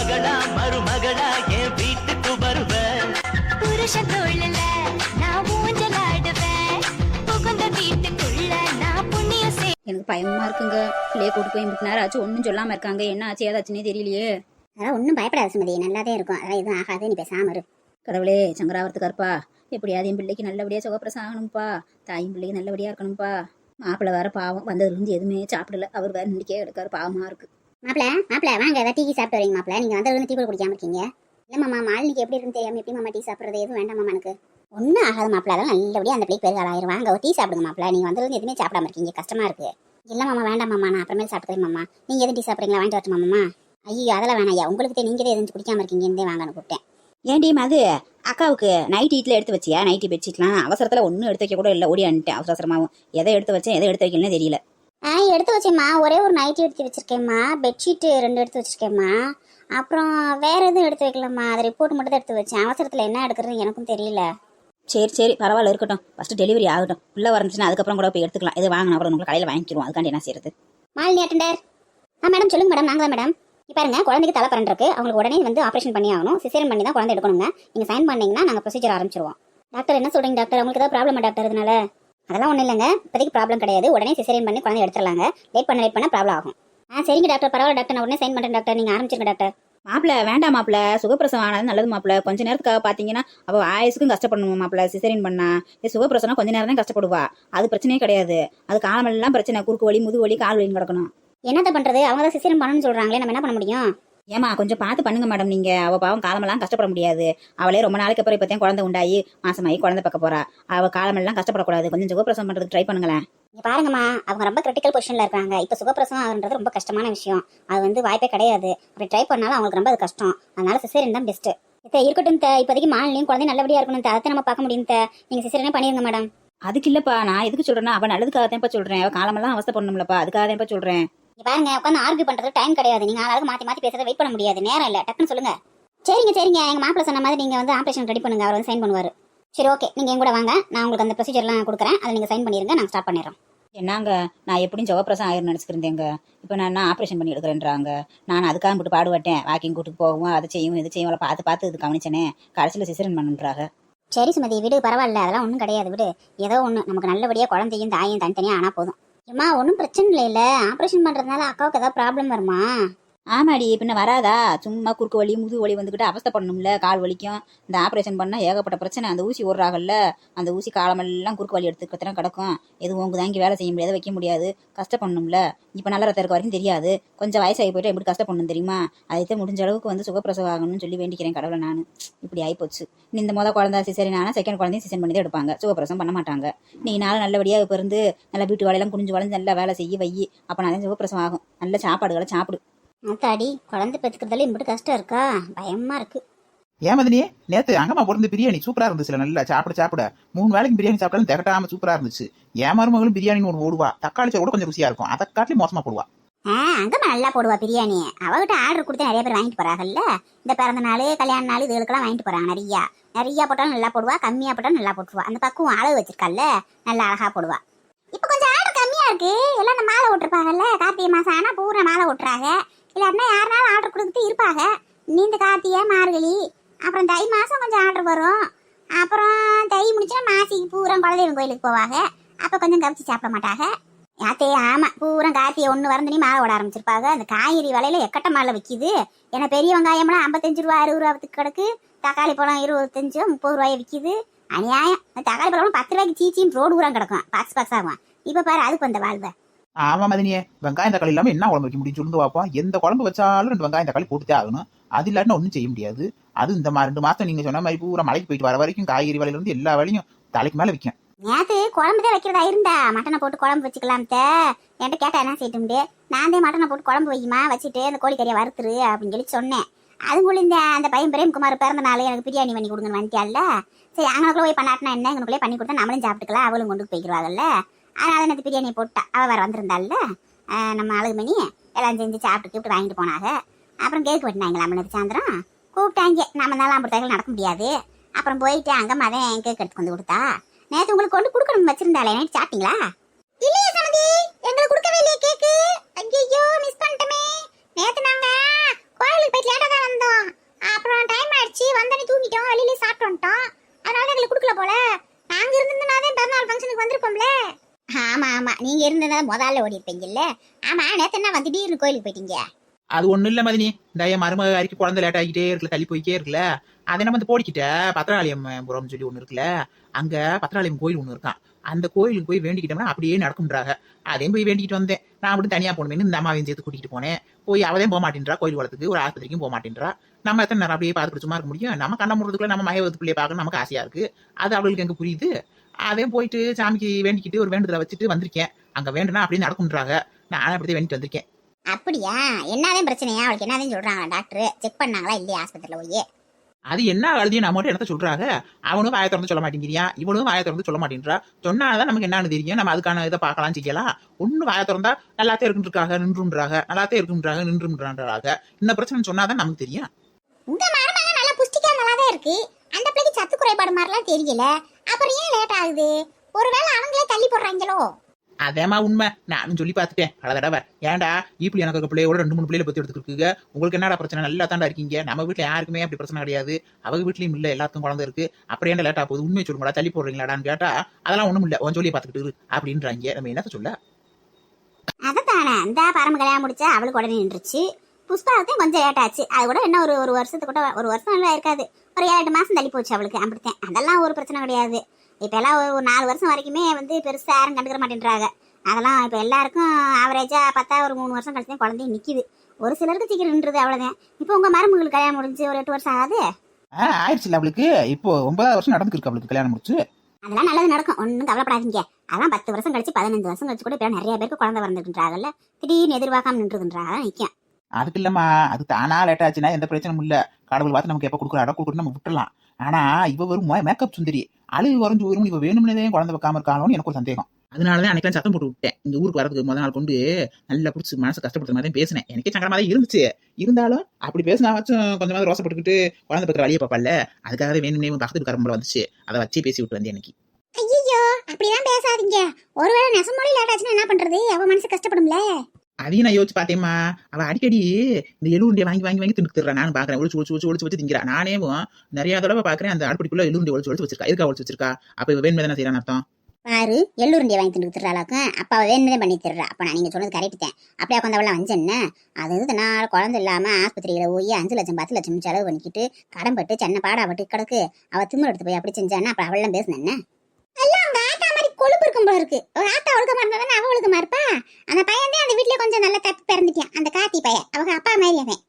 மகளா மருமகளா என் வீட்டுக்கு வருவ புருஷன் தோழல நான் ஊஞ்சலாடுவேன். புகுந்த வீட்டுக்குள்ள நான் புண்ணியம் செய் எனக்கு பயமா இருக்குங்க. பிள்ளைய கூட்டு போய் முட்டு நேரம் ஆச்சு ஒன்றும் சொல்லாம இருக்காங்க. என்ன ஆச்சு? ஏதாச்சுன்னே தெரியலையே. அதெல்லாம் ஒன்றும் பயப்படாத சுமதி. நல்லாதே இருக்கும். அதெல்லாம் எதுவும் ஆகாது. நீ பேசாம இரு. கடவுளே சங்கராவரத்துக்கு இருப்பா எப்படியாவது என் பிள்ளைக்கு நல்லபடியா சுகப்பிரசம் ஆகணும்ப்பா தாயும் பிள்ளைக்கு நல்லபடியா இருக்கணும்ப்பா மாப்பிள்ளை வேற பாவம். வந்ததுலேருந்து எதுவுமே சாப்பிடல. அவர் வேற இன்னைக்கே எடுக்காரு பாவமா இருக்கு. மாப்பிள மாப்பிள வாங்க ஏதாவது டீ சாப்பிட்டு வரீங்க மாப்பிள. நீங்க வந்ததுல டீ கூட குடிக்காம இருக்கீங்க. இல்ல மாமா மாலினிக்கு எப்படி இருக்குன்னு தெரியாம எப்படி மாமா டீ சாப்பிடுறது? எதுவும் வேண்டாம் மாமா எனக்கு. ஒன்றும் ஆகாது மாப்பிள. அதெல்லாம் நல்லபடியாக அந்த பிள்ளைக்கு பெருகால் ஆயிரும். வாங்க ஒரு டீ சாப்பிடுங்க மாப்பிள. நீங்கள் வந்து எதுவுமே சாப்பிடாம இருக்கீங்க. கஷ்டமா இருக்கு. இல்லை மாமா வேண்டாம் மாமா. நான் அப்புறமேல் சாப்பிட்டுக்கிறேன் மாமா. நீங்க எதுவும் டீ சாப்பிட்றீங்களா? வாங்கிட்டு வரட்டுமா மாமா. ஐயோ அதெல்லாம் வேணாம் ஐயா. உங்களுக்கு நீங்க தான் எதுவும் குடிக்காம இருக்கீங்கன்னு வாங்கன்னு கூப்பிட்டேன். ஏன்டி அது அக்காவுக்கு நைட் ஈட்டில் எடுத்து வச்சியா? நைட்டி பெட்ஷீட்லாம் அவசரத்தில் ஒன்றும் எடுத்து வைக்க கூட இல்லை. ஓடி அனுட்டேன் அவசர அவசரமாகவும் எதை எடுத்து வச்சேன் எதை எடுத்து வைக்கலன்னு தெரியல. ஆ எடுத்து வச்சேம்மா. ஒரே ஒரு நைட்டி எடுத்து வச்சிருக்கேம்மா. பெட்ஷீட்டு ரெண்டு எடுத்து வச்சிருக்கேம்மா. அப்புறம் வேற எதுவும் எடுத்து வைக்கலம்மா. அது ரிப்போர்ட் மட்டும் தான் எடுத்து வச்சேன். அவசரத்தில் என்ன எடுக்கிறது எனக்கும் தெரியல. சரி சரி. பரவாயில்ல இருக்கட்டும். ஃபஸ்ட்டு டெலிவரி ஆகட்டும். உள்ளே வரந்துச்சுன்னா அதுக்கப்புறம் கூட போய் எடுத்துக்கலாம். இது வாங்கினா அப்புறம் உங்களுக்கு கடையில் வாங்கிக்கிறோம் அதுக்காண்டி என்ன செய்யறது மாலினி அட்டெண்டர் ஆ மேடம் சொல்லுங்க மேடம் நாங்கள் தான் மேடம் இப்போ பாருங்க குழந்தைக்கு தலை பரண்டு இருக்கு. அவங்களுக்கு உடனே வந்து ஆப்ரேஷன் பண்ணி ஆகணும். சிசேரியன் பண்ணி தான் குழந்தை எடுக்கணுங்க. நீங்கள் சைன் பண்ணீங்கன்னா நாங்கள் ப்ரொசீஜர் ஆரம்பிச்சிருவோம். டாக்டர் என்ன சொல்றீங்க டாக்டர் உங்களுக்கு ஏதாவது ப்ராப்ளமா டாக்டர் இதனால அதெல்லாம் ஒன்றும் இல்லைங்க. இப்போதைக்கு ப்ராப்ளம் கிடையாது. உடனே சிசேரியன் பண்ணி குழந்தை எடுத்துடலாங்க. லேட் பண்ண லேட் பண்ண ப்ராப்ளம் ஆகும். ஆ சரிங்க டாக்டர் பரவாயில்ல டாக்டர் நான் உடனே சைன் பண்ணுறேன் டாக்டர் நீங்கள் ஆரம்பிச்சிருங்க டாக்டர் மாப்பிள வேண்டாம் மாப்பிள. சுகப்பிரசவம் ஆனது நல்லது மாப்பிள. கொஞ்ச நேரத்துக்காக பார்த்தீங்கன்னா அவள் ஆயுசுக்கும் கஷ்டப்படணும் மாப்பிள? சிசரின் பண்ணா. இது சுகப்பிரசவம் கொஞ்ச நேரம் தான் கஷ்டப்படுவா. அது பிரச்சனையே கிடையாது. அது காலமெல்லாம் பிரச்சனை. குறுக்கு வலி முது வலி கால் வலின்னு கிடக்கணும். என்னத்த பண்ணுறது அவங்க தான் சிசேரியன் பண்ணணும்னு சொல்கிறாங்களே நம்ம என்ன பண்ண முடியும்? ஏமா கொஞ்சம் பார்த்து பண்ணுங்க மேடம் நீங்க. அவ பாவம் காலமெல்லாம் கஷ்டப்பட முடியாது. அவளே ரொம்ப நாளைக்கு அப்புறம் இப்போதான் குழந்தை உண்டாயி மாசமாயி குழந்தை பார்க்க போறா. அவ காலமெல்லாம் கஷ்டப்படக்கூடாது. கொஞ்சம் சுகப்பிரசவம் பண்றதுக்கு ட்ரை பண்ணுங்களேன். இங்க பாருங்கம்மா அவங்க ரொம்ப கிரிட்டிக்கல் பொசிஷன்ல இருக்காங்க. இப்போ சுகப்பிரசவம் ஆகுன்றது ரொம்ப கஷ்டமான விஷயம். அது வந்து வாய்ப்பே கிடையாது. அப்படி ட்ரை பண்ணாலும் அவங்களுக்கு ரொம்ப அது கஷ்டம். அதனால சிசேரியன் தான் பெஸ்ட் இப்போ இருக்கட்டும் தே. இப்போதைக்கு மாலினியும் குழந்தை நல்லபடியா இருக்கணும். அதை நம்ம பார்க்க முடியும் தே. நீங்க சிசேரியனே பண்ணிருங்க மேடம். அதுக்கு இல்லப்பா நான் எதுக்கு சொல்றேன்னா அவ நல்லதுக்காக தான் சொல்றேன். அவ காலமெல்லாம் அவஸ்தை பண்ணணும்லப்பா. அதுக்காக தான் சொல்றேன். இங்க பாருங்க உட்காந்து ஆர்கியூ பண்றது டைம் கிடையாது. நீங்க ஆளாளுக்கு மாத்தி மாத்தி பேசுறத வெயிட் பண்ண முடியாது. நேரம் இல்ல. டக்குன்னு சொல்லுங்க. சரிங்க சரிங்க. எங்க மாப்பிள்ள சொன்ன மாதிரி நீங்க வந்து ஆபரேஷன் ரெடி பண்ணுங்க. அவர் வந்து சைன் பண்ணுவாரு. சரி ஓகே நீங்க என் கூட வாங்க. நான் உங்களுக்கு அந்த ப்ரொசீஜர்லாம் கொடுக்குறேன். அதை நீங்க சைன் பண்ணிருங்க. நான் ஸ்டார்ட் பண்ணிடுறோம். என்னங்க? நான் எப்படியும் சுகப்பிரசவம் ஆயிரம் நினச்சிருந்தேங்க இப்போ நான் என்ன ஆப்ரேஷன் பண்ணி எடுக்கிறேன்றாங்க? நான் அதுக்காக போட்டு பாடுபட்டேன். வாக்கிங் கூட்டுக்கு போகும் அதை செய்யும் இது செய்யும் அவளை பார்த்து பார்த்து இது கவனிச்சனே. கடைசியில் சிசரன் பண்ணுன்றாங்க. சரி சுமதி. விடு பரவாயில்ல. அதெல்லாம் ஒன்றும் கிடையாது. விடு. ஏதோ ஒன்று நமக்கு நல்லபடியா குழந்தையும் தாயும் தனித்தனியா ஆனா போதும். ஏம்மா ஒன்றும் பிரச்சனை இல்லை ஆப்ரேஷன் பண்ணுறதுனால அக்காவுக்கு ஏதாவது ப்ராப்ளம் வருமா? ஆமாடி பின்ன வராதா? சும்மா குறுக்கு வலி முது வலி வந்துக்கிட்டு அவஸ்தை பண்ணணும்ல கால் வலிக்கும். இந்த ஆப்ரேஷன் பண்ணால் ஏகப்பட்ட பிரச்சனை. அந்த ஊசி ஓடுறாங்கல்ல அந்த ஊசி காலமெல்லாம் குறுக்கு வலி எடுத்துக்கிறதுலாம் கிடக்கும். எதுவும் உங்க தாங்கி வேலை செய்ய முடியாது வைக்க முடியாது. கஷ்டப்படணும்ல. இப்போ நல்ல ரத்தம் இருக்க வரைக்கும் தெரியாது. கொஞ்சம் வயசாகி போயிட்டு எப்படி கஷ்டப்படணும் தெரியுமா? அதை முடிஞ்ச அளவுக்கு வந்து சுகப்பிரசவம் ஆகணும்னு சொல்லி வேண்டிக்கிறேன் கடவுளை நான். இப்படி ஆயிப்போச்சு. நீ இந்த மொதல் குழந்தை சிசரி நானா செகண்ட் குழந்தையும் சிசன் பண்ணி தான் எடுப்பாங்க. சுகப்பிரசவம் பண்ண மாட்டாங்க. நீ நாளும் நல்லபடியாக இப்போ இருந்து நல்லா வீட்டு வேலையெல்லாம் குனிஞ்சு வளர்ந்து நல்லா வேலை செய்ய வை. அப்போ நான் சுகப்பிரசவம் ஆகும். நல்ல சாப்பாடுகளை சாப்பிடு. அத்தாடி குழந்தை பெற்றுக்கிறதுல இப்படி கஷ்டம் இருக்கா? பயமா இருக்கு. ஏன் நேத்து அங்கம்மா போட்டு பிரியாணி சூப்பரா இருந்துச்சுல நல்லா சாப்பிட சாப்பிட. மூணு வேளைக்கு பிரியாணி சாப்பிட்டாலும் திகட்டாம சூப்பரா இருந்துச்சு. என் மருமகளும் பிரியாணி ஒன்று ஓடுவா தக்காளி கூட கொஞ்சம் ருசியா இருக்கும். அதை காட்டிலும் மோசமா போடுவா. ஆ அங்கம்மா நல்லா போடுவா பிரியாணி. அவகிட்ட ஆர்டர் கொடுத்து நிறைய பேர் வாங்கிட்டு போறாங்கல்ல? இந்த பிறந்த நாள் கல்யாண நாள் இதுகளுக்கெல்லாம் வாங்கிட்டு போறாங்க நிறையா. நிறையா போட்டாலும் நல்லா போடுவா கம்மியா போட்டாலும் நல்லா போட்டுருவா. அந்த பக்கம் அளவு வச்சிருக்கால நல்லா அழகா போடுவா. இப்போ கொஞ்சம் ஆர்டர் கம்மியா இருக்கு. எல்லாம் மாலை விட்டுருப்பாங்கல்ல கார்த்திகை மாசம் ஆனா பூரா மாலை விட்டுறாங்க இல்லாட்டினா யாருனாலும் ஆர்டர் கொடுத்துட்டு இருப்பாங்க. நீந்த கார்த்திகை மார்கழி அப்புறம் தை மாதம் கொஞ்சம் ஆர்டர் வரும். அப்புறம் தை முடிச்சுன்னா மாசிக்கு பூரா குலதெய்வம் கோயிலுக்கு போவாங்க. அப்போ கொஞ்சம் கவிச்சு சாப்பிட மாட்டாங்க. யாத்தே ஆமாம் பூரா கார்த்திகை ஒன்று வரந்து மாலை ஓட ஆரம்பிச்சிருப்பாங்க. அந்த காய்கறி விலையில எக்கட்ட மாலை விற்கிது ஏன்னா பெரிய வெங்காயம்லாம் ஐம்பத்தஞ்சு ரூபா அறுபது ரூபாத்துக்கு கிடக்கு. தக்காளி பழம் இருபத்தஞ்சு முப்பது ரூபாய் விற்கிது அநியாயம். அந்த தக்காளி பழம் பத்து ரூபாய்க்கு சீச்சின்னு ரோடு ஊரம் கிடக்கும். பாக்ஸ் பாக்ஸ் ஆகும். இப்போ பாரு அதுக்கு வந்த வாழ்வை. ஆமா மதினியே வெங்காயம் தக்காளி இல்லாம என்ன குழம்பு வைக்க முடியும்? சொல்லுங்க பார்ப்போம் எந்த குழம்பு வச்சாலும் ரெண்டு வெங்காயம் தக்காளி போட்டுட்டே ஆகணும். அது இல்லாட்டினா ஒன்றும் செய்ய முடியாது. அது இந்த மா- ரெண்டு மாசம் நீங்க சொன்ன மாதிரி பூரா மலைக்கு போயிட்டு வர வரைக்கும் காய்கறி வேலையில இருந்து எல்லா வேலையும் தலைக்கு மேல விற்கும் நேத்து குழம்பு தான் வைக்கிறதா இருந்தா? மட்டனை போட்டு குழம்பு வச்சுக்கலாம் என்கிட்ட கேட்டா என்ன செய்யட்டும்டு நான் தான் மட்டனை போட்டு குழம்பு வைக்குமா வச்சுட்டு அந்த கோழிக்கறியை வறுத்துரு அப்படின்னு சொல்லி சொன்னேன். அதுக்குள்ள இந்த அந்த பையன் பிரேம்குமார் பிறந்த நாள் எனக்கு பிரியாணி பண்ணி கொடுங்கன்னு வந்துட்டியால சரி அங்கனக்குள்ள போய் பண்ணாட்டினா என்ன? எங்களுக்குள்ளே பண்ணி கொடுத்தா நம்மளும் சாப்பிட்டுக்கலாம் அவளும் கொண்டு போய்க்கிறாங்கல்ல அதனால நேற்று பிரியாணி போட்டா. அவள் வேறு வந்திருந்தாள்ல. நம்ம அழகுமணி எல்லாம் செஞ்சு சாப்பிட்டு கூப்பிட்டு வாங்கிட்டு போனாங்க. அப்புறம் கேக் வெட்டினாங்களா நேற்று சாயந்தரம்? கூப்பிட்டாங்க. நம்ம நாள் ஐம்பது நடக்க முடியாது. அப்புறம் போயிட்டு அங்கே மதம் கேக் எடுத்து வந்து கொடுத்தா. நேற்று உங்களுக்கு கொண்டு கொடுக்கணும் வச்சிருந்தாலே நைட் சாப்பிட்டீங்களா இல்லையே சமதி எங்களுக்கு கொடுக்கவே இல்லையே கேக்கு ஐயோ மிஸ் பண்ணிட்டோமே நேத்து நாங்க கோயிலுக்கு போயிட்டு லேட்டா தான் ஆமா ஆமா. நீங்க இருந்ததா முதல்ல ஓடி இருப்பீங்கல்ல ஆமா நேத்து என்ன வந்து திடீர்னு கோயிலுக்கு போயிட்டீங்க? அது ஒண்ணும் இல்ல மதினி. இந்த என் மருமக வரைக்கும் குழந்தை லேட் ஆகிட்டே இருக்குல்ல தள்ளி போய்க்கே இருக்குல்ல. அதை நம்ம வந்து போடிக்கிட்ட. பத்திராலயம் புறம் சொல்லி ஒண்ணு இருக்குல்ல. அங்க பத்திராலயம் கோயில் ஒண்ணு இருக்கான் அந்த கோயிலுக்கு போய் வேண்டிக்கிட்டோம்னா அப்படியே நடக்கும்ன்றாங்க அதையும் போய் வேண்டிக்கிட்டு வந்தேன். நான் மட்டும் தனியா போகணுமேனு இந்த அம்மாவையும் சேர்த்து கூட்டிட்டு போனேன். போய் அவதையும் போக மாட்டேன்றா கோயில் குளத்துக்கு ஒரு ஆஸ்பத்திரிக்கும் போக மாட்டேன்றா நம்ம எத்தனை நேரம் அப்படியே பார்த்து சும்மா இருக்க முடியும். நம்ம கண்ண முறதுக்குள்ள நம்ம மகவத்து பிள்ளைய பார்க்கணும் நமக்கு ஆசையா இருக்கு. அது அவளுக்கு எங்க புரியுது? அதையும் போயிட்டு சாமிக்கு வேண்டிக்கிட்டு ஒரு வேண்டுதலை வச்சுட்டு வந்திருக்கேன். அங்க வேண்டுனா அப்படியே நடக்கும்ன்றாங்க. நான் அப்படியே வேண்டிட்டு வந்திருக்கேன். அப்படியா? என்னதான் பிரச்சனையா? அவளுக்கு என்னதான் சொல்றாங்களா டாக்டர் செக் பண்ணாங்களா இல்லையா ஆஸ்பத்திரியில போய்? அது என்ன அழுதியும் நம்ம மட்டும் என்னத்த சொல்றாங்க? அவனும் வாயை திறந்து சொல்ல மாட்டேங்கிறியா? இவனும் வாயை திறந்து சொல்ல மாட்டேன்றா? சொன்னாதான் நமக்கு என்னன்னு தெரியும். நம்ம அதுக்கான இதை பார்க்கலாம் செய்யலாம் ஒண்ணு வாயை திறந்தா நல்லாத்தே இருக்குன்றாங்க நின்றுன்றாங்க நல்லாத்தே இருக்குன்றாங்க நின்றுன்றாங்க இந்த பிரச்சனை சொன்னாதான் நமக்கு தெரியும். உங்க மரமெல்லாம் நல்லா புஷ்டிக்கா நல்லா தான் இருக்கு. அந்த பிள்ளைக்கு சத்து குறைபாடு மாதிரிலாம் தெரியல. அப்புறம் ஏன் லேட் ஆகுது? ஒருவேளை அவங்களே தள்ளி போடுறாங்களோ? அதேமா உண்மை. நானும் சொல்லி பார்த்துட்டேன். பல தடவை. ஏன்டா? இப்படி எனக்கு இருக்க பிள்ளையோட ரெண்டு மூணு பிள்ளைல பத்தி எடுத்துருக்குங்க உங்களுக்கு என்னடா பிரச்சனை? நல்லா தாண்டா இருக்கீங்க. நம்ம வீட்டுல யாருக்குமே அப்படி பிரச்சனை கிடையாது. அவங்க வீட்லயும் இல்ல. எல்லாத்துக்கும் குழந்தை இருக்கு. அப்புறம் ஏன்டா லேட்டா போகுது? உண்மையை சொல்லுங்களா தள்ளி போடுறீங்களாடான்னு கேட்டா அதெல்லாம் ஒண்ணும் இல்ல. உன் சொல்லியை பார்த்துக்கிட்டு அப்படின்றாங்க. நம்ம என்னத்த சொல்ல? அதானே இந்த பரம கல்யாணம் முடிச்சா அவளுக்கு உடனே நின்றுச்சு. புஷ்பாவுக்கும் கொஞ்சம் லேட் ஆச்சு. அது கூட என்ன ஒரு ஒரு வருஷத்துக்கு கூட ஒரு வருஷம் எல்லாம் இருக்காது. ஒரு ஏழு எட்டு மாசம் தள்ளி போச்சு அவளுக்கு அப்படித்தான். அதெல்லாம் ஒரு பிரச்சனை கிடையாது. இப்ப எல்லாம் ஒரு- ஒரு நாலு வருஷம் வரைக்குமே வந்து பெருசா யாரும் கண்டுக்கிற மாட்டேன்றாங்க. அதெல்லாம் இப்ப எல்லாருக்கும் ஆவரேஜா பார்த்தா ஒரு மூணு வருஷம் கழிச்சு தான் குழந்தையும் நிக்குது. ஒரு சிலருக்கு சீக்கிரம் நின்றுது அவ்வளவுதான். இப்போ உங்க மருமகளுக்கு கல்யாணம் முடிஞ்சு ஒரு எட்டு வருஷம் ஆகாது? ஆஹ் ஆயிடுச்சுல அவளுக்கு. இப்போ ஒன்பதாவது வருஷம் நடந்துருக்கு அவளுக்கு கல்யாணம் முடிச்சு. அதெல்லாம் நல்லது நடக்கும். ஒன்றும் கவலைப்படாதீங்க. அதான் பத்து வருஷம் கழிச்சு பதினஞ்சு வருஷம் கழிச்சு கூட இப்போ நிறைய பேருக்கு குழந்தை பிறந்துருக்குன்றாங்கல்ல. திடீர்னு எதிர்பார்க்காம நின்றுதுன்றாங்க நிற்கும் அதுக்கு இல்லம்மா அது தானா லேட் ஆச்சுன்னா எந்த பிரச்சனையும் இல்ல. கடவுள் பார்த்து நமக்கு எப்ப கொடுக்குறாரோ கொடுக்குறோம் நம்ம விட்டுலாம் ஆனா இவ வரும் மேக்கப் சுந்தரி. அழுகு வரைஞ்சு வரும் இவ வேணும்னே குழந்தை வைக்காம இருக்கானோன்னு எனக்கு ஒரு சந்தேகம். அதனாலதான் அன்னைக்கு சத்தம் போட்டு விட்டேன் இந்த ஊருக்கு வரதுக்கு முத நாள் கொண்டு நல்லா பிடிச்சி மனசு கஷ்டப்படுற மாதிரி பேசினேன். எனக்கே சங்கடமா தான் இருந்துச்சு. இருந்தாலும் அப்படி பேசினாச்சும் கொஞ்சமாவது ரோசப்பட்டுக்கிட்டு குழந்தை பத்திர வழியை பார்ப்பல அதுக்காக வேணும்னே பக்கத்து கரம்புல வந்துச்சு. அதை வச்சு பேசி விட்டு வந்தேன் எனக்கு ஐயோ அப்படிதான் பேசாதீங்க. ஒருவேளை நெசமொழி லேட் ஆச்சுன்னா என்ன பண்றது? அவ மனசு கஷ்டப்படும்ல. அதையும் நான் யோசிச்சு பார்த்தேம்மா. அவ அடிக்கடி இந்த எலுருண்டியை வாங்கி வாங்கி வாங்கி தின்னுத்துறா நான் பாக்குறேன் ஒளிச்சு ஒளிச்சு ஒளிச்சு ஒளிச்சு வச்சு திங்கிறா நானேவும் நிறைய தடவை பாக்குறேன் அந்த அடுப்படிக்குள்ள எலுருண்டி ஒளிச்சு ஒளிச்சு வச்சிருக்கா. எதுக்கா ஒளிச்சு வச்சிருக்கா? அப்ப இவ வேணுமே தானே செய்யறான் அர்த்தம். பாரு எள்ளூருண்டியை வாங்கி தின்னு திட்டுறாளாக்கும் அப்பா அவ வேணுமே பண்ணி திடுறா அப்ப நான் நீங்க சொன்னது கரெக்ட் தான். அப்படியே உட்காந்து அவள வஞ்சேன்ன அது இது நான் குழந்தை இல்லாம ஆஸ்பத்திரியில போய் அஞ்சு லட்சம் பத்து லட்சம் செலவு பண்ணிக்கிட்டு கடன் பட்டு சென்னை பாடா பட்டு கிடக்கு. அவ திமிர் எடுத்து போய் அப்படி செஞ்சான்னா அப்ப அவளெல்லாம் பேசினேன் எல்லாம் அவங்க ஆத்தா மாதிரி கொழுப்பு இருக்கும் போல இருக்கு. ஒரு ஆத்தா ஒழுக்கமா இருந்தா தானே அவ ஒழுக்கமா இருப்பா? அந்த பையன் தான் அந்த வீட்லயே கொஞ்சம் நல்லா தப்பி பிறந்துட்டான். அந்த காத்தி பையன். அவங்க அப்பா மாதிரி அவன்.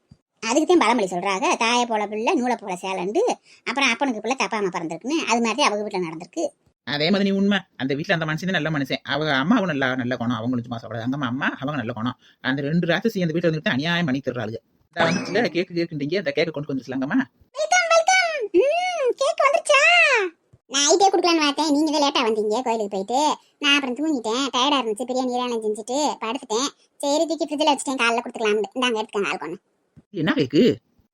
அதுக்கு தான் பழமொழி சொல்றாங்க. தாயை போல பிள்ளை நூலை போல சேலண்டு அப்புறம் அப்பனுக்கு பிள்ளை தப்பா அம்மா பிறந்திருக்குன்னு. அது மாதிரி அவங்க வீட்டுல நடந்திருக்கு. அதே மாதிரி நீ உண்மை. அந்த வீட்ல அந்த மனுஷன் நல்ல மனுஷன். அவங்க அம்மாவும் நல்லா நல்ல குணம். அவங்களும் சும்மா சாப்பிடாது. அங்க அம்மா அவங்க நல்ல குணம். அந்த ரெண்டு ராட்சசி அந்த வீட்டுல வந்துட்டு அநியாயம் பண்ணி தர்றாளுங்க கேக்கு கேக்குன்றீங்க. அந்த கேக்க கொண்டு வந்துருக்கலாங்கம்மா வெல்கம் வெல்கம் ம் கேக் வந்துருச்சா நான் ஐடியா கொடுக்கலான்னு பார்த்தேன். நீங்க தான் லேட்டா வந்தீங்க கோயிலுக்கு போயிட்டு. நான் அப்புறம் தூங்கிட்டேன். டயர்டா இருந்துச்சு. பிரியாணி எல்லாம் செஞ்சுட்டு படுத்துட்டேன். சரி தூக்கி ஃப்ரிட்ஜில் வச்சுட்டேன். காலைல கொடுத்துக்கலாம்னு. இந்தாங்க எடுத்துக்கங்க ஆள் கொண்டு என்ன கேக்கு?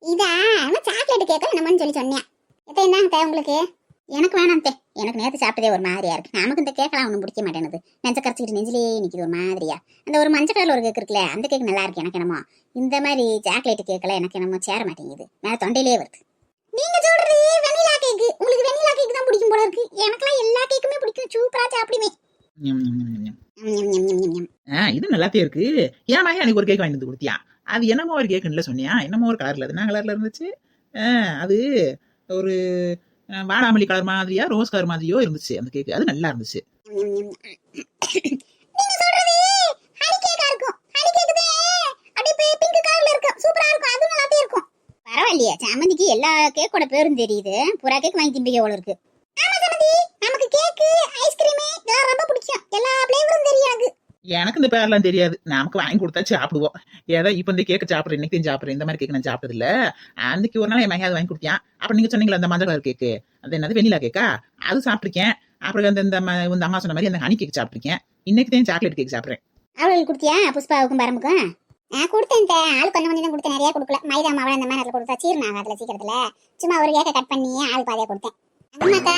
இதா? அவன் சாக்லேட் கேட்க என்னமோன்னு சொல்லி சொன்னேன். இப்போ என்னங்க தே உங்களுக்கு. எனக்கு வேணாம் தே எனக்கு நேற்று சாப்பிட்டதே ஒரு மாதிரியா இருக்கு. நமக்கு இந்த கேக்கெல்லாம் ஒன்றும் பிடிக்க மாட்டேனுது நெஞ்ச கரைச்சிக்கிட்டு நெஞ்சிலேயே நிற்கிது ஒரு மாதிரியா. அந்த ஒரு மஞ்சள் கலர் ஒரு கேக் இருக்குல்ல அந்த கேக் நல்லா இருக்கு எனக்கு என்னமோ. இந்த மாதிரி சாக்லேட் கேக்கெல்லாம் எனக்கு என்னமோ சேர மாட்டேங்குது. மேலே தொண்டையிலே வருது. நீங்க சொல்றது வெனிலா கேக் உங்களுக்கு வெனிலா கேக் தான் பிடிக்கும் போல இருக்கு எனக்கெல்லாம் எல்லா கேக்குமே பிடிக்கும் சூப்பரா சாப்பிடுவேன் ஞம், ஞம், ஞம், ஞம். ஞம், ஞம், ஞம், ஞம், ஞம். ஆ, இது நல்லாத்தே இருக்கு. ஏன் எனக்கு ஒரு கேக் வாங்கி வந்து கொடுத்தியா? அது என்னமோ ஒரு கேக்குன்னு சொன்னியா? என்னமோ ஒரு கலர்ல அது என்ன கலர்ல இருந்துச்சு? ஆ, அது ஒரு ஆ, வாடாமல்லி கலர் மாதிரியா ரோஸ் கலர் மாதிரியோ இருந்துச்சு அந்த கேக் அது நல்லா இருந்துச்சு. பரவாயில்லையே. சாமந்திக்கு எல்லா கேக்கோட பேரும் தெரியுது. புறா கேக் வாங்கி திம்பிக்க இருக்கு. எனக்கு. இந்த பேர்லாம் தெரியாது. நமக்கு வாங்கி கொடுத்தா சாப்பிடுவோம். ஏதோ இப்போ இந்த கேக்கு சாப்பிட்றேன் இன்னைக்கு சாப்பிட்றேன் இந்த மாதிரி கேக்கு நான் சாப்பிட்டது இல்ல. அன்னைக்கு ஒரு நாள் என் மகன் வாங்கி கொடுத்தியான் அப்புறம் நீங்க சொன்னீங்களா அந்த மஞ்சள் கலர் கேக்கு அது என்னது வெண்ணிலா கேக்கா அது சாப்பிட்டிருக்கேன். அப்புறம் அந்த இந்த இந்த அம்மா சொன்ன மாதிரி அந்த ஹனி கேக் சாப்பிட்டிருக்கேன். இன்னைக்கு தான் சாக்லேட் கேக் சாப்பிட்றேன். அவளுக்கு கொடுத்தியா புஷ்பாவுக்கும் பரமுக்கும் நான் கொடுத்தேன் தே. ஆள் கொஞ்சம் கொஞ்சம் தான் கொடுத்தேன் நிறைய கொடுக்கல. மைதா மாவு அந்த மாதிரி கொடுத்தா ஆகாதுல சீக்கிரத்துல. சும்மா ஒரு கேக்க கட் பண்ணி ஆள் பாதியா கொடுத்தேன். அம்மாக்கா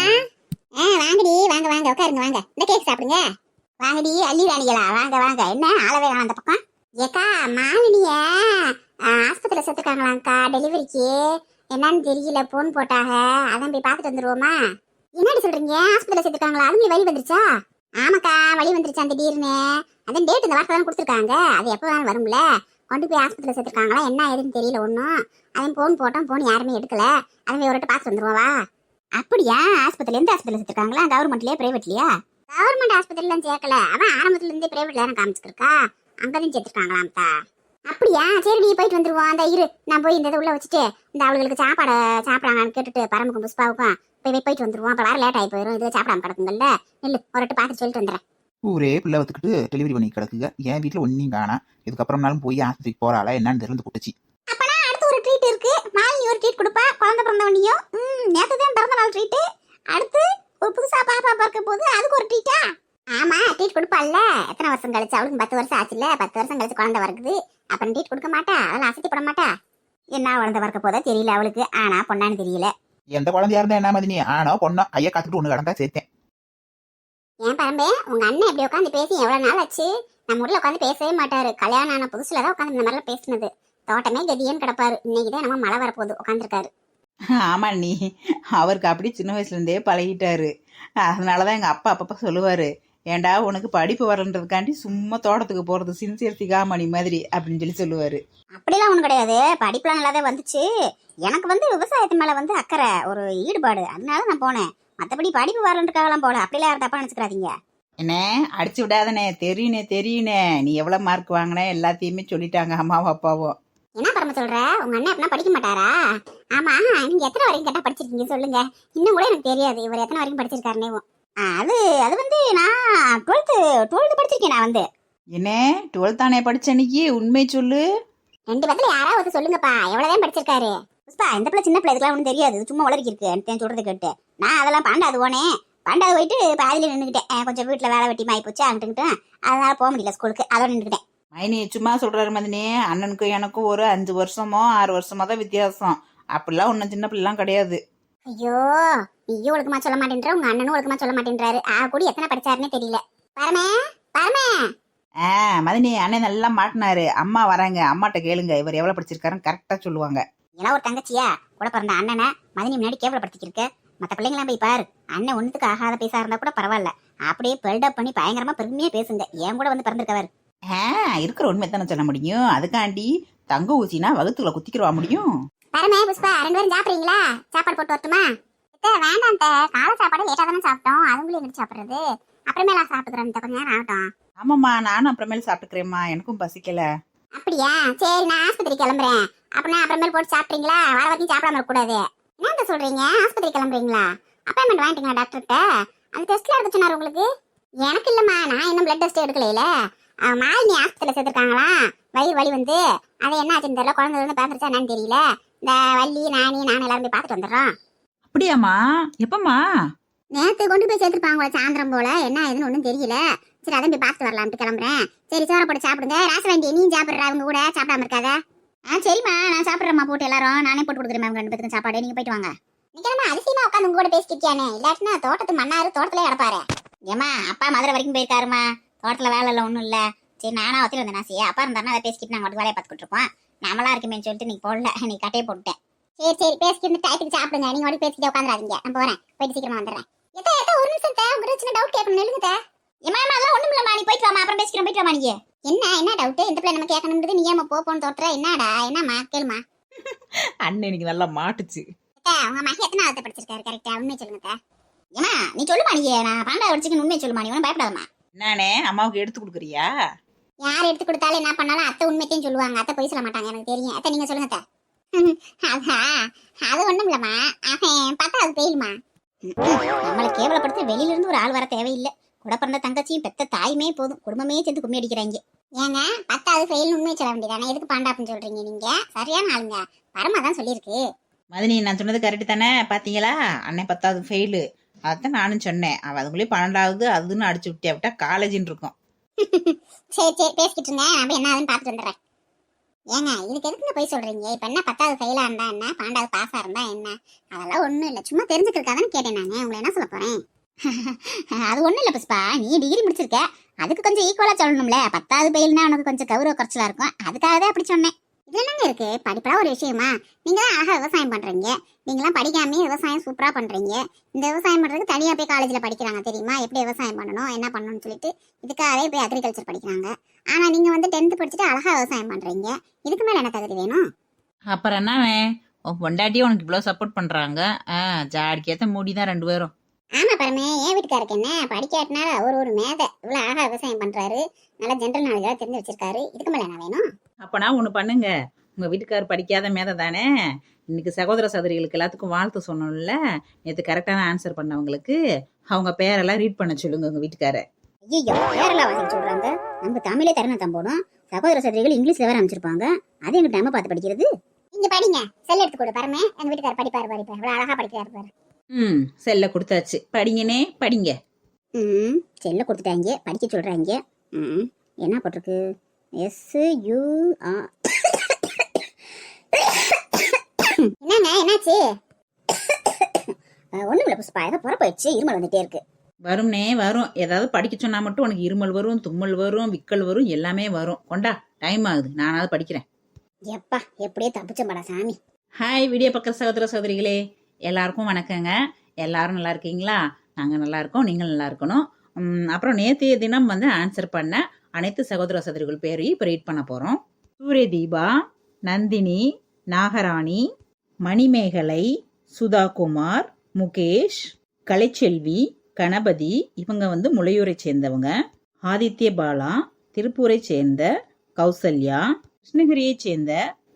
ஆ வாங்கடி வாங்க வாங்க உட்காருங்க வாங்க. இந்த கேக் சாப்பிடுங்க. வாங்கடி அள்ளி ராணிகளா வாங்க வாங்க. என்ன ஆளவே காணோம் அந்த பக்கம்? ஏக்கா மாலினிய ஆஸ்பத்திரியில் சேர்த்துருக்காங்களாங்க்கா டெலிவரிக்கு? என்னன்னு தெரியல போன் போட்டாக அதான் போய் பார்த்துட்டு வந்துருவோமா? என்னடி சொல்றீங்க? ஆஸ்பத்திரியில் சேர்த்துருக்காங்களா? அதுமே வழி வந்துருச்சா? ஆமாக்கா வழி வந்துருச்சான் திடீர்னு அதான் டேட் இந்த வாரத்தை தான் கொடுத்துருக்காங்க. அது எப்போ வேணும் வரும்ல. கொண்டு போய் ஆஸ்பத்திரியில் சேர்த்துருக்காங்களா? என்ன ஏதுன்னு தெரியல ஒன்றும் அவன் ஃபோன் போட்டோம் ஃபோன் யாருமே எடுக்கல. அதை ஒரு வாட்டி பார்த்து வந்துருவா அப்படியா? ஆஸ்பத்திரியில் எந்த ஆஸ்பத்திரியில் சேர்த்துருக்காங்களா கவர்மெண்ட்லயே பிரைவேட்லயா? கவர்மெண்ட் ஆஸ்பத்திரியில சேர்க்கல. அவன் ஆரம்பத்துல இருந்தே பிரைவேட்ல தான் காமிச்சிருக்கா? அங்கதான் சேர்த்துருக்காங்களாம்தா அப்படியா? சரி நீ போயிட்டு வந்துருவோம். அந்த இரு நான் போய் இந்த இதை உள்ள வச்சுட்டு இந்த அவளுக்கு சாப்பாடை சாப்பிடாங்கன்னு கேட்டுட்டு பரமுக்கும் புஷ்பாவுக்கும் போய் போய் போயிட்டு வந்துருவோம். அப்போ வர லேட் ஆகி போயிடும் இது சாப்பிடாம கிடக்குங்கல்ல நில்லு ஒரு வாட்டி பார்த்துட்டு சொல்லிட்டு வந்துடுறேன். ஊரே பிள்ளை வத்துக்கிட்டு டெலிவரி பண்ணி கிடக்குங்க. என் வீட்டில் ஒன்றையும் காணா. இதுக்கப்புறம்னாலும் போய் ஆஸ்பத்திரிக்கு போறாளா? என்னன்னு தெரிந்து குட்டுச்சு அப்பனா அடுத்து ஒரு ட்ரீட் இருக்கு மாலினி ஒரு ட்ரீட் கொடுப்பா குழந்தை பிறந்த உடனேயும் ம் நேத்து தான் பிறந்த நாள் ட்ரீட் அடுத்து ஒரு புதுசா பாப்பா பிறக்க போது அதுக்கு ஒரு ட்ரீட்டா ஆமா ட்ரீட் கொடுப்பாள்ல. எத்தனை வருஷம் கழிச்சு? அவளுக்கு பத்து வருஷம் ஆச்சுல்ல பத்து வருஷம் கழிச்சு குழந்தை வருது அப்புறம் ட்ரீட் கொடுக்க மாட்டா? அதெல்லாம் அசைக்கப்பட மாட்டா? என்ன குழந்தை பிறக்க போதோ தெரியல அவளுக்கு. ஆனா பொண்ணான்னு தெரியல. எந்த குழந்தையா இருந்தா என்ன மதினி? ஆனோ பொண்ணோ ஐயா காத்துக்கிட்டு ஒன்று கடந்தா சேர்த்தேன். ஏன் பரம்பே உங்க அண்ணன் இப்படி உட்காந்து பேசி எவ்வளவு நாள் ஆச்சு? நம்ம ஊர்ல உட்காந்து பேசவே மாட்டாரு. கல்யாணம் ஆன புதுசுல தான் உட்காந்து இந்த மாதிரிலாம் பேசினது. தோட்டமே கதியன்னு கிடப்பாரு. இன்னைக்கு தான் நம்ம மழை வரப்போகுது உட்காந்துருக்காரு ஆமா நீ அவருக்கு அப்படி சின்ன வயசுல இருந்தே பழகிட்டாரு. அதனாலதான் எங்க அப்பா அப்பப்ப சொல்லுவாரு ஏன்டா உனக்கு படிப்பு வரலன்றதுக்காண்டி சும்மா தோட்டத்துக்கு போறது சின்சியர் சிகாமணி மாதிரி அப்படின்னு சொல்லி சொல்லுவாரு. அப்படிலாம் ஒண்ணும் கிடையாது. படிப்புலாம் நல்லாதான் வந்துச்சு. எனக்கு வந்து விவசாயத்து மேல வந்து அக்கறை ஒரு ஈடுபாடு. அதனால நான் போனேன். மத்தபடி படிப்பு வரலன்றக்காகலாம் போல அப்படிலாம் யாரும் தப்பா நினைச்சுக்கிறாதீங்க. என்ன? அடிச்சு விடாதனே. தெரியுனே தெரியுனே. நீ எவ்வளவு மார்க் வாங்கின? எல்லாத்தையுமே சொல்லிட்டாங்க அம்மாவும் அப்பாவும். என்ன பரம சொல்ற? உங்க அண்ணன் எப்படின்னா படிக்க மாட்டாரா? ஆமா நீங்க எத்தனை வரைக்கும் கேட்டா படிச்சிருக்கீங்க சொல்லுங்க. இன்னும் கூட எனக்கு தெரியாது இவர் எத்தனை வரைக்கும் படிச்சிருக்காருனே அது அது வந்து நான் டுவெல்த்து டுவெல்த்து படிச்சிருக்கேன் நான் வந்து. என்ன? டுவெல்த் தானே படிச்ச அன்னைக்கு? உண்மை சொல்லு. ரெண்டு பேத்துல யாராவது சொல்லுங்கப்பா எவ்வளவுதான் படிச்சிருக்காரு. புஷ்பா இந்த பிள்ளை சின்ன பிள்ளை இதுக்கெல்லாம் ஒன்றும் தெரியாது. சும்மா உளறிக்கு இருக்கு சொல்றது கேட்டு. நான் அதெல்லாம் பன்னெண்டாவது போனேன். பன்னெண்டாவது போயிட்டு பாதியில நின்றுக்கிட்டேன் கொஞ்சம் வீட்டில் வேலை வெட்டி மாறி போச்சு அங்கிட்டு அதனால போக முடியல ஸ்கூலுக்கு அதோட நின்றுக்கிட்டேன். மைனி சும்மா சொல்றாரு மதினி அண்ணனுக்கும் எனக்கும் ஒரு அஞ்சு வருஷமோ ஆறு வருஷமோ தான் வித்தியாசம். அப்படிலாம் ஒன்றும் சின்ன பிள்ளைலாம் கிடையாது. ஐயோ நீயும் ஒழுக்கமா சொல்ல மாட்டேன்ற உங்க அண்ணனும் ஒழுக்கமா சொல்ல மாட்டேன்றாரு. ஆ கூடி எத்தனை படிச்சாருன்னே தெரியல. பரமே பரமே. ஆ மதினி அண்ணன் நல்லா மாட்டினாரு. அம்மா வராங்க. அம்மாட்ட கேளுங்க இவர் எவ்வளவு படிச்சிருக்காருன்னு கரெக்டா சொல்லுவாங்க. ஏன்னா ஒரு தங்கச்சியா கூட பிறந்த அண்ணனை மதினி முன்னாடி கேவலப்படுத்திக்கிருக்க மற்ற பிள்ளைங்களாம் போய் பாரு அண்ணன் ஒண்ணுத்துக்கு ஆகாத பேசா இருந்தா கூட பரவாயில்ல. அப்படியே பில்டப் பண்ணி பயங்கரமா பெருமையா பேசுங்க. என் கூட வந்து பிறந்திருக்கவர். ஆ இருக்கிற உண்மை தானே சொல்ல முடியும். அதுக்காண்டி தங்க ஊசினா வகுத்துல குத்திக்கிறவா முடியும். பரமே புஷ்பா ரெண்டு பேரும் சாப்பிடுறீங்களா? சாப்பாடு போட்டு வரட்டுமா? வேண்டாம். காலை சாப்பாடு லேட்டா தானே சாப்பிட்டோம். அதுங்களும் எங்கிட்டு சாப்பிடுறது? அப்புறமேலாம் சாப்பிட்டுக்கிறேன் அத்தை, கொஞ்ச நேரம் ஆகட்டும். ஆமாம்மா நானும் அப்புறமேல சாப்பிட்டுக்கிறேம்மா. எனக்கும் பசிக்கல. அப்படியா? சரி நான் ஆஸ்பத்திரி கிளம்புறேன். அப்படின்னா அப்புறமேல் போட்டு சாப்பிட்றீங்களா? வர வரைக்கும் சாப்பிடாம இருக்கக்கூடாது. என்னத்த சொல்றீங்க? ஆஸ்பத்திரி கிளம்புறீங்களா? அப்பாயின்மெண்ட் வாங்கிட்டீங்களா டாக்டர்கிட்ட அந்த டெஸ்ட்ல எடுக்க சொன்னார் உங்களுக்கு? எனக்கு இல்லம்மா. நான் இன்னும் பிளட் டெஸ்ட் எடுக்கலையில. மாலினி ஆஸ்பத்திரியில் சேர்த்துருக்காங்களா? வயிறு வலி வந்து. அது என்ன ஆச்சுன்னு தெரியல. குழந்தை வந்து பிறந்துருச்சா என்னன்னு தெரியல. இந்த வள்ளி நானி நான் எல்லாரும் போய் பார்த்துட்டு வந்துடுறோம். அப்படியாம்மா? எப்பம்மா? நேத்து கொண்டு போய் சேர்த்துருப்பாங்களா சாயந்தரம் போல? என்ன ஏதுன்னு ஒன்றும் தெரியல. சரி அதான் போய் பார்த்து வரலாம்ட்டு கிளம்புறேன். சரி சோற போட்டு சாப்பிடுங்க. ராசவண்டி நீயும் சாப்பிடுற அவங்க கூட சாப்பிடாம இருக்காத. ஆ சரிம்மா நான் சாப்பிட்றேம்மா போட்டு எல்லாரும். நானே போட்டு கொடுக்குறேன் ரெண்டு பேத்துக்கும் சாப்பாடு. நீங்க போயிட்டு வாங்க. நிக்கிறமா அதிசயமா உட்காந்து உங்க கூட பேசிக்கிட்டியானே இல்லாட்டினா தோட்டத்து மண்ணாரு தோட்டத்திலே கிடப்பாரு. ஏமா அப்பா மதுரை வரைக்கும் போயிருக்காருமா தோட்டத்துல வேலை இல்லை ஒன்றும் இல்லை. சரி நானா ஒத்திர வந்தேன் நாசியா அப்பா இருந்தாருன்னா அதை பேசிக்கிட்டு நாங்கள் வேலையை பார்த்துக்கிட்டு இருப்போம். நம்மளா இருக்குமேன்னு சொல்லிட்டு நீ போடல. நீ கட்டையை போட்டுட்டேன். சரி சரி பேசிக்கிட்டு டயத்துக்கு சாப்பிடுங்க. நீங்க ஓடி பேசிக்கிட்டே உட்காந்துடாதீங்க. நான் போறேன். போயிட்டு சீக்கிரமா வந்துடுறேன். எத்த எத்த ஒரு நிமிஷம் தே உங்ககிட்ட சின்ன டவுட் கேட்கணும் நில்லுங்க ஏமா அதெல்லாம் ஒண்ணும் இல்லம்மா. நீ போயிட்டு வாமா அப்புறம் பேசிக்கிறோம். போயிட்டு வாமா நீங்க என்ன என்ன டவுட் இந்த பிள்ளை நம்ம கேட்கணும்ன்றது நீ ஏமா போ போன்னு தோற்ற என்னடா என்னம்மா? கேளுமா அண்ணன் இன்னைக்கு நல்லா மாட்டுச்சு. உங்க மகன் எத்தனை ஆவத்தை படிச்சிருக்காரு? கரெக்டா உண்மை சொல்லுங்க. ஏம்மா நீ சொல்லுமா நீ நான் பன்னெண்டாவது படிச்சுக்கணும் உண்மை சொல்லுமா நீ ஒன்றும் பயப்படாதம்மா. நானே அம்மாவுக்கு எடுத்து கொடுக்குறியா? யார் எடுத்து கொடுத்தாலும் என்ன பண்ணாலும் அத்தை உண்மைத்தையும் சொல்லுவாங்க. அத்தை பொய் சொல்ல மாட்டாங்க எனக்கு தெரியும். அத்தை நீங்க சொல்லுங்க அத்தை. அதா? அது ஒண்ணும் இல்லம்மா. அவன் பார்த்தா அது பெயிலுமா நம்மளை கேவலப்படுத்த வெளியில இருந்து ஒரு ஆள் வர தேவையில்லை. கூட பிறந்த தங்கச்சியும் பெத்த தாயுமே போதும். குடும்பமே சேர்ந்து கும்மி அடிக்கிறாங்க. ஏங்க பத்தாவது ஃபெயில் உண்மை சொல்ல வேண்டியதானே? எதுக்கு பாண்டாப்புன்னு சொல்றீங்க நீங்க? சரியான ஆளுங்க. பரமா தான் சொல்லியிருக்கு. மதினி நான் சொன்னது கரெக்ட் தானே? பாத்தீங்களா? அண்ணன் பத்தாவது ஃபெயிலு அதான் நானும் சொன்னேன். அவன் அதுக்குள்ளேயே பன்னெண்டாவது அதுன்னு அடிச்சு விட்டியா விட்டா காலேஜின்னு இருக்கும். சரி சரி பேசிக்கிட்டு இருங்க நான் போய் என்ன ஆகுதுன்னு பார்த்துட்டு வந்துடுறேன். ஏங்க இதுக்கு எதுக்குங்க போய் சொல்றீங்க? இப்ப என்ன பத்தாவது ஃபெயிலா இருந்தா என்ன? பன்னெண்டாவது பாஸா இருந்தா என்ன? அதெல்லாம் ஒண்ணும் இல்லை. சும்மா தெரிஞ்சுக்கிறதுக்காகன்னு கேட்டேன் நான். உங்களை என்ன சொல்ல போறேன்? அது ஒண்ணும் இல்லை புஷ்பா. நீ டிகிரி முடிச்சிருக்க. அதுக்கு கொஞ்சம் ஈக்குவலா சொல்லணும்ல. பத்தாவது ஃபெயில்னா உனக்கு கொஞ்சம் கௌரவ குறைச்சலா இருக்கும். அதுக்காக தான் அப்படி சொன்னேன். என்னங்க இருக்கு? படிப்பெல்லாம் ஒரு விஷயமா? நீங்க தான் அழகா விவசாயம் பண்றீங்க. நீங்களாம் படிக்காமே விவசாயம் சூப்பரா பண்றீங்க. இந்த விவசாயம் பண்றதுக்கு தனியா போய் காலேஜ்ல படிக்கிறாங்க தெரியுமா? எப்படி விவசாயம் பண்ணணும்? என்ன பண்ணணும்னு சொல்லிட்டு இதுக்காகவே போய் அக்ரிகல்ச்சர் படிக்கிறாங்க. ஆனா நீங்க வந்து டென்த் படிச்சுட்டு அழகா விவசாயம் பண்றீங்க. இதுக்கு மேல என்ன தகுதி வேணும்? அப்புறம் என்ன உன் பொண்டாட்டியும் உனக்கு இவ்வளோ சப்போர்ட் பண்ணுறாங்க ஆ ஜாடிக்கேற்ற மூடி தான் ரெண்டு பேரும். ஆமா பரமே. என் வீட்டுக்காருக்கு என்ன? படிக்காட்டினால அவர் ஒரு மேதை. இவ்வளவு அழகா விவசாயம் பண்றாரு. நல்ல ஜென்ரல் நாலேஜ் தெரிஞ்சு வச்சிருக்காரு. இதுக்கு மேல என்ன வேணும்? அப்போனா ஒன்று பண்ணுங்க. உங்கள் வீட்டுக்கார் படிக்காத மேதை தானே. இன்னைக்கு சகோதர சகோதரிகளுக்கு எல்லாத்துக்கும் வாழ்த்து சொன்னோம்ல. நேற்று கரெக்டான ஆன்சர் பண்ணவங்களுக்கு அவங்க பேரெல்லாம் ரீட் பண்ண சொல்லுங்க உங்கள் வீட்டுக்கார ஐயோ பேரெல்லாம் வாசிக்க சொல்றாங்க நம்ம தமிழே தரண தம்போடும் சகோதர சகோதரிகள் இங்கிலீஷ்ல வேற அமைச்சிருப்பாங்க அது எங்க டைம் பார்த்து படிக்கிறது? நீங்க படிங்க. செல் எடுத்து கொடு பாருமே. எங்க வீட்டுக்கார படிப்பாரு படிப்பாரு இவ்வளவு அழகா படிக்கிறாரு பாரு. ம் செல்ல கொடுத்தாச்சு. படிங்கனே படிங்க. ம் செல்ல கொடுத்துட்டாங்க படிக்க சொல்றாங்க. ம் என்ன போட்டிருக்கு? எஸ் யூ ஆ என்னங்க என்னாச்சு? ஒண்ணும் இல்ல புஷ்பா. ஏதோ புற போயிடுச்சு இருமல் வந்துட்டே இருக்கு. வரும்னே வரும். ஏதாவது படிக்க சொன்னா மட்டும் உனக்கு இருமல் வரும் தும்மல் வரும் விக்கல் வரும் எல்லாமே வரும். கொண்டா டைம் ஆகுது. நானாவது படிக்கிறேன். எப்பா எப்படியோ தப்பிச்சம்படா சாமி. ஹாய் வீடியோ பக்க சகோதர சகோதரிகளே. எல்லாருக்கும் வணக்கங்க. எல்லாரும் நல்லா இருக்கீங்களா? நாங்கள் நல்லா இருக்கோம். நீங்கள் நல்லா இருக்கணும். அப்புறம் நேற்றைய தினம் வந்து ஆன்சர் பண்ண அனைத்து சகோதர சகோதரிகள் பேரையும் இப்போ ரீட் பண்ண போகிறோம் சூரிய தீபா நந்தினி நாகராணி மணிமேகலை சுதாகுமார் முகேஷ் கலைச்செல்வி கணபதி இவங்க வந்து முளையூரை சேர்ந்தவங்க. ஆதித்ய பாலா திருப்பூரை சேர்ந்த கௌசல்யா கிருஷ்ணகிரியைச் சேர்ந்த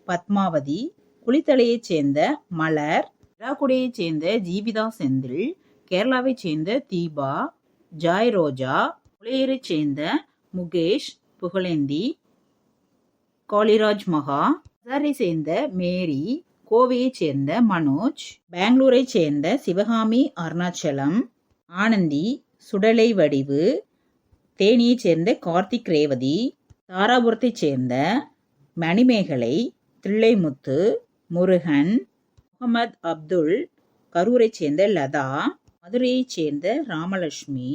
பத்மாவதி குளித்தலையைச் சேர்ந்த மலர் விழாக்குடியைச் சேர்ந்த ஜீவிதா செந்தில் கேரளாவைச் சேர்ந்த தீபா ஜாய் ரோஜா முளையரைச் சேர்ந்த முகேஷ் புகழேந்தி காளிராஜ் மகா ஹசாரை சேர்ந்த மேரி கோவையைச் சேர்ந்த மனோஜ் பெங்களூரைச் சேர்ந்த சிவகாமி அருணாச்சலம் ஆனந்தி சுடலை வடிவு தேனியைச் சேர்ந்த கார்த்திக் ரேவதி தாராபுரத்தைச் சேர்ந்த மணிமேகலை தில்லைமுத்து முருகன் முகமது அப்துல் கரூரைச் சேர்ந்த லதா மதுரையைச் சேர்ந்த ராமலட்சுமி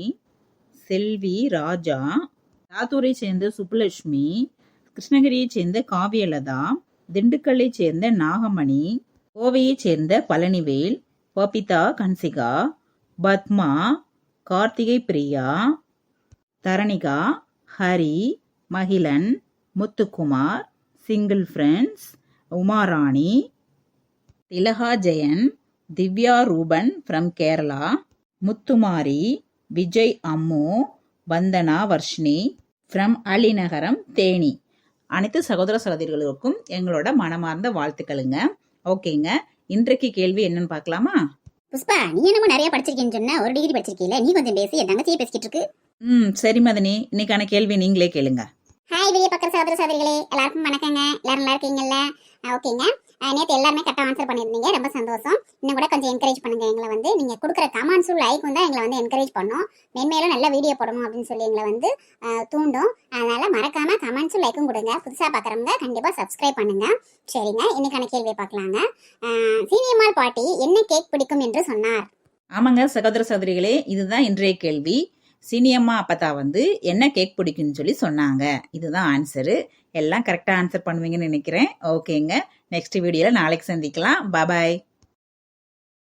செல்வி ராஜா லாத்தூரை சேர்ந்த சுப்புலட்சுமி கிருஷ்ணகிரியை சேர்ந்த காவியலதா திண்டுக்கல்லை சேர்ந்த நாகமணி கோவையைச் சேர்ந்த Palanivel Babitha Kanchika Padma Karthigai Priya Dharanika Hari Magizhan Muthukumar single friends Umarani Thilaga Jayan Divya Ruban from Kerala Muthumari Vijay Ammu Vandana Varshini from Alinagaram Theni. அனைத்து சகோதர சகோதரிகளுக்கும் எங்களோட மனமார்ந்த வாழ்த்துக்களுங்க. ஓகேங்க. இன்றைக்கு கேள்வி என்னன்னு பார்க்கலாமா? புஷ்பா நீ என்னமோ நிறைய படிச்சிருக்கேன்னு சொன்ன ஒரு டிகிரி படிச்சிருக்கீல நீ கொஞ்சம் பேசி என் தங்கச்சியே பேசிக்கிட்டு இருக்கு. ம் சரி மதனி. இன்னைக்கான கேள்வி நீங்களே கேளுங்க. ஹாய் வெளிய பக்கம் சகோதர சகோதரிகளே எல்லாருக்கும் வணக்கங்க. எல்லாரும் நல்லா இருக்கீங்கல்ல? ஓகேங்க. ஆ, எல்லாருமே கரெக்டாக ஆன்சர் பண்ணியிருந்தீங்க. ரொம்ப சந்தோஷம். இன்னும் கூட கொஞ்சம் என்கரேஜ் பண்ணுங்க. எங்களை வந்து நீங்கள் கொடுக்குற கமெண்ட்ஸும் லைக்கும் தான் எங்களை வந்து என்கரேஜ் பண்ணும். மென்மேலும் நல்ல வீடியோ போடணும் அப்படின்னு சொல்லி எங்களை வந்து தூண்டும். அதனால் மறக்காமல் கமெண்ட்ஸும் லைக்கும் கொடுங்க. புதுசாக பார்க்குறவங்க கண்டிப்பாக சப்ஸ்கிரைப் பண்ணுங்க. சரிங்க. இன்னைக்கான கேள்வியை பார்க்கலாங்க. ஆ, சீனியம்மாள் பாட்டி என்ன கேக் பிடிக்கும் என்று சொன்னார்? ஆமாங்க சகோதர சகோதரிகளே இதுதான் இன்றைய கேள்வி. சினியம்மா அப்பத்தா வந்து என்ன கேக் பிடிக்கும்னு சொல்லி சொன்னாங்க. இதுதான் ஆன்சரு எல்லாம் கரெக்டாக ஆன்சர் பண்ணுவீங்கன்னு நினைக்கிறேன். ஓகேங்க நெக்ஸ்ட் வீடியோவில் நாளைக்கு சந்திக்கலாம். பாபாய்